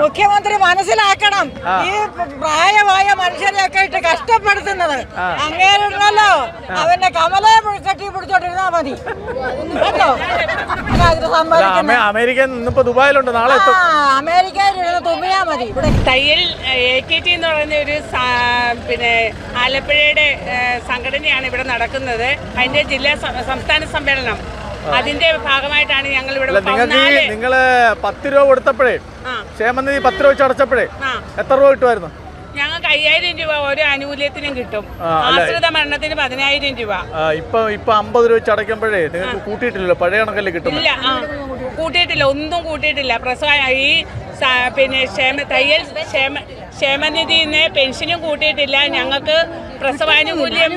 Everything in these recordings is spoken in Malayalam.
മുഖ്യമന്ത്രി മനസ്സിലാക്കണം. ഈ പ്രായമായ മനുഷ്യരെയൊക്കെ ഇട്ട് കഷ്ടപ്പെടുത്തുന്നത്. അങ്ങേരുണ്ടല്ലോ. അവന്റെ കമലയെ കെട്ടി പിടിച്ചോണ്ടിരുന്നാ മതി. കേട്ടോ? എന്നാ ഇത് അല്ല, സമ്മതിക്കുന്നെ? അമേ- ഇന്നിപ്പോ ദുബായിലുണ്ട്. നാളെ ഇരുന്ന് തുമ്മിയാ മതി. ഇവിടെ തയ്യൽ എ കെ ടി എന്ന് പറയുന്ന ഒരു പിന്നെ ആലപ്പുഴയുടെ സംഘടനയാണ് ഇവിടെ നടക്കുന്നത്. അതിന്റെ ജില്ലാ സംസ്ഥാന സമ്മേളനം. അതിന്റെ ഭാഗമായിട്ടാണ് ഞങ്ങൾ ഇവിടെ നിങ്ങൾക്ക് നിങ്ങൾ പത്ത് രൂപ കൊടുത്തപ്പോഴേ ക്ഷേമനിധി പത്ത് രൂപ വെച്ച് അടച്ചപ്പോഴേ എത്ര രൂപ കിട്ടുമായിരുന്നു? ഞങ്ങൾക്ക് അയ്യായിരം രൂപ ഓരോ ആനുകൂല്യത്തിനും കിട്ടും. ആശ്രിത മരണത്തിന് പതിനായിരം രൂപ. ഇപ്പൊ ഇപ്പൊ അമ്പത് രൂപ വെച്ച് അടയ്ക്കുമ്പോഴേ നിങ്ങൾക്ക് കൂട്ടിയിട്ടില്ലല്ലോ പഴയ കണക്കല്ലേ കിട്ടും ഇല്ല കൂട്ടിയിട്ടില്ല ഒന്നും കൂട്ടിയിട്ടില്ല. പ്രസവ ഈ പിന്നെ ക്ഷേമ തയ്യൽ ക്ഷേമ ക്ഷേമനിധിന്ന് പെൻഷനും കൂട്ടിയിട്ടില്ല. ഞങ്ങൾക്ക് പ്രസവാനുകൂല്യം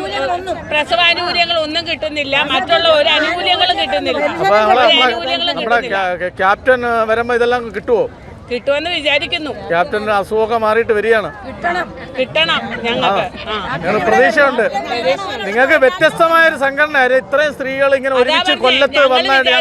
പ്രസവാനുകൂല്യങ്ങൾ ഒന്നും കിട്ടുന്നില്ല. മറ്റുള്ള ഒരു ആനുകൂല്യങ്ങളും കിട്ടുന്നില്ല. ക്യാപ്റ്റൻ വരുമ്പോ ഇതെല്ലാം കിട്ടുമോ കിട്ടുമെന്ന് വിചാരിക്കുന്നു. ക്യാപ്റ്റന്റെ അസുഖമൊക്കെ മാറിയിട്ട് വരികയാണ്. കിട്ടണം. ഞങ്ങൾക്ക്. ആ. നിങ്ങൾ പ്രതീക്ഷയുണ്ട്. നിങ്ങൾക്ക് വ്യത്യസ്തമായ ഒരു സംഘടന ഇത്രയും സ്ത്രീകൾ ഇങ്ങനെ ഒരുമിച്ച് കൊല്ലത്ത് വന്നായിട്ട്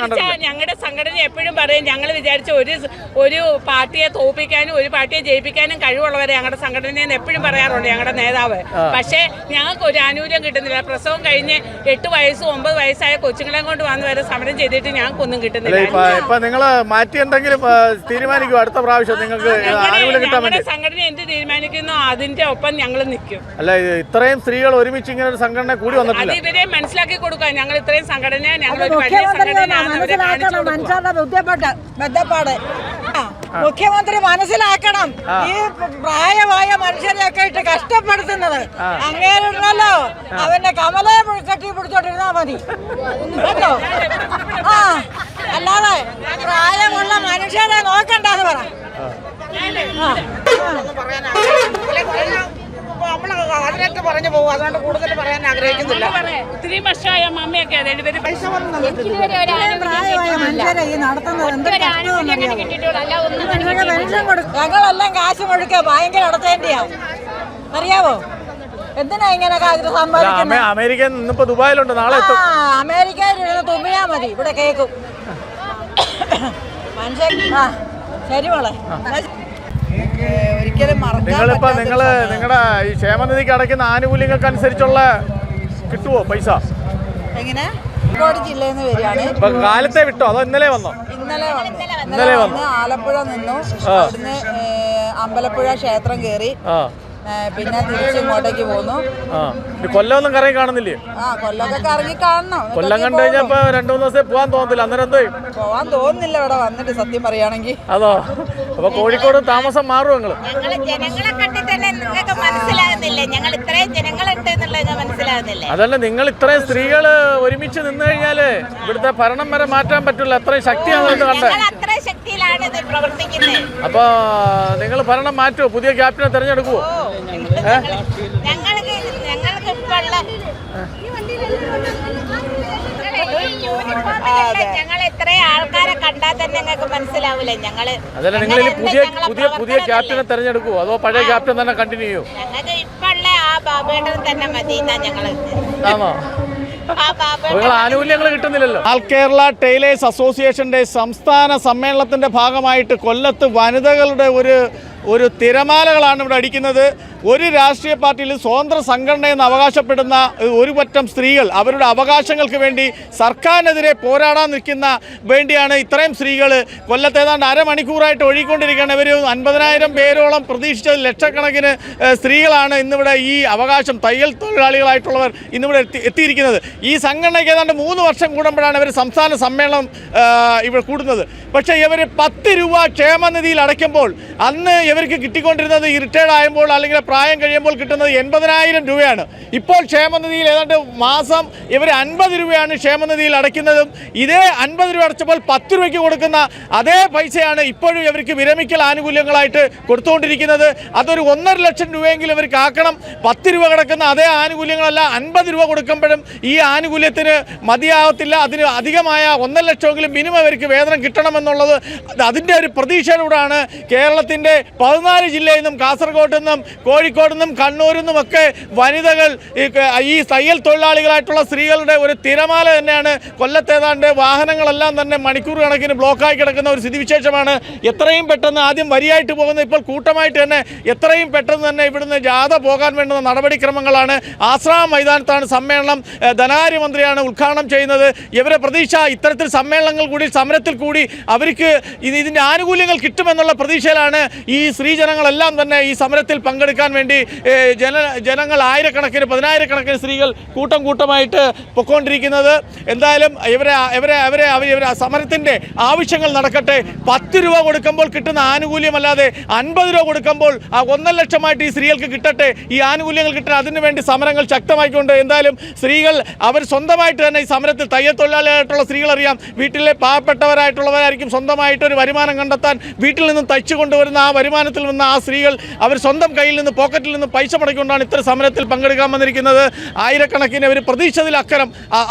ഞങ്ങളുടെ സംഘടന എപ്പോഴും പറയും ഞങ്ങൾ വിചാരിച്ച ഒരു ഒരു പാർട്ടിയെ തോപ്പിക്കാനും ഒരു പാർട്ടിയെ ജയിപ്പിക്കാനും കഴിവുള്ളവരെ ഞങ്ങളുടെ സംഘടനയെന്ന് എപ്പോഴും പറയാറുണ്ട് ഞങ്ങളുടെ നേതാവ്. പക്ഷേ ഞങ്ങൾക്ക് ഒരു ആനുകൂല്യം കിട്ടുന്നില്ല. പ്രസവം കഴിഞ്ഞ് എട്ട് വയസ്സ് ഒമ്പത് വയസ്സായ കൊച്ചുങ്ങളെ കൊണ്ട് വന്ന് വരെ സമരം ചെയ്തിട്ട് ഞങ്ങൾക്കൊന്നും കിട്ടുന്നില്ല. ഇപ്പൊ ഇപ്പൊ നിങ്ങൾ മാറ്റി എന്തെങ്കിലും ആ, തീരുമാനിക്കും അടുത്ത പ്രാവശ്യം നിങ്ങൾക്ക് ആനുകൂല്യം കിട്ടാൻ വേണ്ടി. സംഘടന എന്ത് തീരുമാനിക്കുന്നു അതിന്റെ ഒപ്പം ഞങ്ങൾ നിൽക്കും. അല്ല ഇത്രയും സ്ത്രീകൾ ഒരുമിച്ച് ഇങ്ങനെ ഒരു സംഘടന കൂടി അത് വന്നിട്ടില്ല. ഇവരെ മനസ്സിലാക്കി കൊടുക്കുക. ഞങ്ങൾ ഇത്രയും സംഘടന ഞങ്ങൾ ഒരു വലിയ മുഖ്യമന്ത്രി സംഘടനയാണ് അവരെ കാണിച്ചു മനസ്സിലാക്കണം കൊടുക്കുക മനുഷ്യരുടെ ബുദ്ധിപ്പെട്ട് ബന്ധപ്പാട് ആ, മുഖ്യമന്ത്രി മനസ്സിലാക്കണം. ഈ പ്രായമായ മനുഷ്യരെയൊക്കെ ഇട്ട് കഷ്ടപ്പെടുത്തുന്നത്. അങ്ങേരുണ്ടല്ലോ. അവന്റെ കമലയെ കെട്ടി പിടിച്ചോണ്ടിരുന്നാ മതി. കേട്ടോ? ആ. അല്ലാതെ പ്രായമുള്ള മനുഷ്യരെ നോക്കണ്ടെന്ന് പറ. അതിനൊക്കെ പറഞ്ഞു പോകും അതുകൊണ്ട് കൂടുതൽ പറയാൻ ആഗ്രഹിക്കുന്നില്ല വർഷമായ മമ്മയൊക്കെ പൈസ ഞങ്ങളെല്ലാം കാശ് മുഴുക്കുക ഭയങ്കര അടച്ചേണ്ടിയാ അറിയാവോ? എന്തിനാ ഇങ്ങനെ സമ്പാദിക്കുന്നത്? അമേരിക്ക ഇന്നിപ്പോ ദുബായിലുണ്ട്. നാളെ ആ അമേരിക്കയിൽ ഇരുന്ന് തുമ്മിയാ മതി. ഇവിടെ കേക്കും. ആ ശരി മോളെ. ഒരിക്കലും നിങ്ങളിപ്പോ നിങ്ങൾ നിങ്ങളുടെ ഈ ക്ഷേമനിധിക്ക് അടയ്ക്കുന്ന ആനുകൂല്യങ്ങൾക്ക് അനുസരിച്ചുള്ള കിട്ടുവോ പൈസ? എങ്ങനെ? കോഴിക്കോട് ജില്ലയിൽ നിന്ന് വരികയാണ്. ഇപ്പൊ കാലത്തെ വിട്ടോ? അതോ ഇന്നലെ വന്നോ? ഇന്നലെ വന്നു. ഇന്നലെ വന്നു. ആലപ്പുഴ നിന്നു. അവിടുന്ന് അമ്പലപ്പുഴ ക്ഷേത്രം കേറി. പിന്നെ തിരിച്ചു ഇങ്ങോട്ടേക്ക് പോന്നു. കൊല്ലമൊന്നും കറങ്ങി കാണുന്നില്ലേ? ആ കൊല്ലമൊക്കെ കറങ്ങി കാണണം. കൊല്ലം കണ്ടു കഴിഞ്ഞപ്പോ രണ്ടു മൂന്ന് ദിവസം പോവാൻ തോന്നില്ല അന്നേരം എന്തോ? പോവാൻ തോന്നുന്നില്ല ഇവിടെ വന്നിട്ട് സത്യം പറയുകയാണെങ്കിൽ അതോ? അപ്പൊ കോഴിക്കോട് താമസം മാറും നിങ്ങൾ? ഞങ്ങൾ ജനങ്ങളെ തന്നെ നിങ്ങൾക്ക് മനസ്സിലാകുന്നില്ല? ഞങ്ങൾ ഇത്രയും ജനങ്ങളുണ്ട് എന്നുള്ളത് മനസ്സിലാകുന്നില്ല? അതല്ല നിങ്ങൾ ഇത്രയും സ്ത്രീകൾ ഒരുമിച്ച് നിന്ന് കഴിഞ്ഞാൽ ഇവിടുത്തെ ഭരണം വരെ മാറ്റാൻ പറ്റില്ല അത്രയും ശക്തിയാണ് കണ്ടത് ശക്തിയിലാണ് ഇത് പ്രവർത്തിക്കുന്നത്. അപ്പൊ നിങ്ങൾ ഭരണം മാറ്റുമോ പുതിയ ക്യാപ്റ്റനെ തെരഞ്ഞെടുക്കുവോ? അതല്ല നിങ്ങൾ പുതിയ പുതിയ പുതിയ ക്യാപ്റ്റനെ തെരഞ്ഞെടുക്കുവോ? അതോ പഴയ ക്യാപ്റ്റൻ തന്നെ കണ്ടിന്യൂ ചെയ്യോ? ആണോ? ആനുകൂല്യങ്ങൾ കിട്ടുന്നില്ലല്ലോ. ആൾ കേരള ടൈലേഴ്സ് അസോസിയേഷന്റെ സംസ്ഥാന സമ്മേളനത്തിന്റെ ഭാഗമായിട്ട് കൊല്ലത്ത് വനിതകളുടെ ഒരു ഒരു തിരമാലകളാണ് ഇവിടെ അടിക്കുന്നത്. ഒരു രാഷ്ട്രീയ പാർട്ടിയിൽ സ്വതന്ത്ര സംഘടന എന്ന് അവകാശപ്പെടുന്ന ഒരു പറ്റം സ്ത്രീകൾ അവരുടെ അവകാശങ്ങൾക്ക് വേണ്ടി സർക്കാരിനെതിരെ പോരാടാൻ നിൽക്കുന്ന വേണ്ടിയാണ് ഇത്രയും സ്ത്രീകൾ കൊല്ലത്ത് ഏതാണ്ട് അരമണിക്കൂറായിട്ട് ഒഴുകിക്കൊണ്ടിരിക്കുകയാണ്. ഇവർ അൻപതിനായിരം പേരോളം പ്രതീക്ഷിച്ച ലക്ഷക്കണക്കിന് സ്ത്രീകളാണ് ഇന്നിവിടെ ഈ അവകാശം തയ്യൽ തൊഴിലാളികളായിട്ടുള്ളവർ ഇന്നിവിടെ എത്തി എത്തിയിരിക്കുന്നത്. ഈ സംഘടനയ്ക്ക് ഏതാണ്ട് മൂന്ന് വർഷം കൂടുമ്പോഴാണ് ഇവർ സംസ്ഥാന സമ്മേളനം ഇവിടെ കൂടുന്നത്. പക്ഷേ ഇവർ പത്ത് രൂപ ക്ഷേമനിധിയിൽ അടയ്ക്കുമ്പോൾ അന്ന് ഇവർക്ക് കിട്ടിക്കൊണ്ടിരുന്നത് ഈ റിട്ടയർഡ് ആയുമ്പോൾ അല്ലെങ്കിൽ പ്രായം കഴിയുമ്പോൾ കിട്ടുന്നത് എൺപതിനായിരം രൂപയാണ്. ഇപ്പോൾ ക്ഷേമനിധിയിൽ ഏതാണ്ട് മാസം ഇവർ അൻപത് രൂപയാണ് ക്ഷേമനിധിയിൽ അടയ്ക്കുന്നതും. ഇതേ അൻപത് രൂപ അടച്ചപ്പോൾ പത്ത് രൂപയ്ക്ക് കൊടുക്കുന്ന അതേ പൈസയാണ് ഇപ്പോഴും ഇവർക്ക് വിരമിക്കൽ ആനുകൂല്യങ്ങളായിട്ട് കൊടുത്തുകൊണ്ടിരിക്കുന്നത്. അതൊരു ഒന്നര ലക്ഷം രൂപയെങ്കിലും ഇവർക്ക് ആക്കണം. പത്ത് രൂപ കിടക്കുന്ന അതേ ആനുകൂല്യങ്ങളല്ല അൻപത് രൂപ കൊടുക്കുമ്പോഴും ഈ ആനുകൂല്യത്തിന് മതിയാവത്തില്ല. അതിന് അധികമായ ഒന്നര ലക്ഷമെങ്കിലും മിനിമം ഇവർക്ക് വേതനം കിട്ടണമെന്നുള്ളത് അത് അതിന്റെ ഒരു പ്രതീക്ഷയിലൂടെയാണ് കേരളത്തിന്റെ പതിനാല് ജില്ലയിൽ നിന്നും കാസർഗോഡ് നിന്നും കോഴിക്കോട് നിന്നും കണ്ണൂരിൽ നിന്നുമൊക്കെ വനിതകൾ ഈ തയ്യൽ തൊഴിലാളികളായിട്ടുള്ള സ്ത്രീകളുടെ ഒരു തിരമാല തന്നെയാണ് കൊല്ലത്തേതാണ്ട് വാഹനങ്ങളെല്ലാം തന്നെ മണിക്കൂർ കണക്കിന് ബ്ലോക്കായി കിടക്കുന്ന ഒരു സ്ഥിതിവിശേഷമാണ്. എത്രയും പെട്ടെന്ന് ആദ്യം വരിയായിട്ട് പോകുന്ന ഇപ്പോൾ കൂട്ടമായിട്ട് തന്നെ എത്രയും പെട്ടെന്ന് തന്നെ ഇവിടുന്ന് ജാഥ പോകാൻ വേണ്ടുന്ന നടപടിക്രമങ്ങളാണ്. ആശ്രാം മൈതാനത്താണ് സമ്മേളനം. ധനകാര്യമന്ത്രിയാണ് ഉദ്ഘാടനം ചെയ്യുന്നത്. ഇവരെ പ്രതീക്ഷ ഇത്തരത്തിൽ സമ്മേളനങ്ങൾ കൂടി സമരത്തിൽ കൂടി അവർക്ക് ഇതിന്റെ ആനുകൂല്യങ്ങൾ കിട്ടുമെന്നുള്ള പ്രതീക്ഷയിലാണ് ഈ സ്ത്രീജനങ്ങളെല്ലാം തന്നെ ഈ സമരത്തിൽ പങ്കെടുക്കാൻ വേണ്ടി ഏഹ് ജന ജനങ്ങൾ ആയിരക്കണക്കിന് പതിനായിരക്കണക്കിന് സ്ത്രീകൾ കൂട്ടം കൂട്ടമായിട്ട് പൊക്കോണ്ടിരിക്കുന്നത്. എന്തായാലും ഇവരെ ഇവരെ അവരെ അവർ ഇവരെ സമരത്തിന്റെ ആവശ്യങ്ങൾ നടക്കട്ടെ. പത്ത് രൂപ കൊടുക്കുമ്പോൾ കിട്ടുന്ന ആനുകൂല്യമല്ലാതെ അൻപത് രൂപ കൊടുക്കുമ്പോൾ ആ ഒന്നര ലക്ഷമായിട്ട് ഈ സ്ത്രീകൾക്ക് കിട്ടട്ടെ. ഈ ആനുകൂല്യങ്ങൾ കിട്ടട്ടെ അതിനു വേണ്ടി സമരങ്ങൾ ശക്തമായിക്കൊണ്ട് എന്തായാലും സ്ത്രീകൾ അവർ സ്വന്തമായിട്ട് തന്നെ ഈ സമരത്തിൽ തയ്യത്തൊഴിലാളികളായിട്ടുള്ള സ്ത്രീകൾ അറിയാം. വീട്ടിലെ പാവപ്പെട്ടവരായിട്ടുള്ളവരായിരിക്കും സ്വന്തമായിട്ട് ഒരു വരുമാനം കണ്ടെത്താൻ വീട്ടിൽ നിന്ന് തയ്ച്ചു കൊണ്ടുവരുന്ന ആ വരുമാനത്തിൽ നിന്ന് ആ സ്ത്രീകൾ അവർ സ്വന്തം കയ്യിൽ നിന്ന് പോക്കറ്റിൽ നിന്ന് പൈസ മുടക്കിക്കൊണ്ടാണ് ഇത്തരം സമരത്തിൽ പങ്കെടുക്കാൻ വന്നിരിക്കുന്നത്. ആയിരക്കണക്കിന് ഒരു പ്രതീക്ഷതിൽ അക്കരം.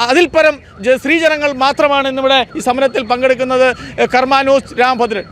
അതിൽപരം സ്ത്രീജനങ്ങൾ മാത്രമാണ് ഇന്നിവിടെ ഈ സമരത്തിൽ പങ്കെടുക്കുന്നത്. കർമാനൂസ് രാമഭദ്രൻ.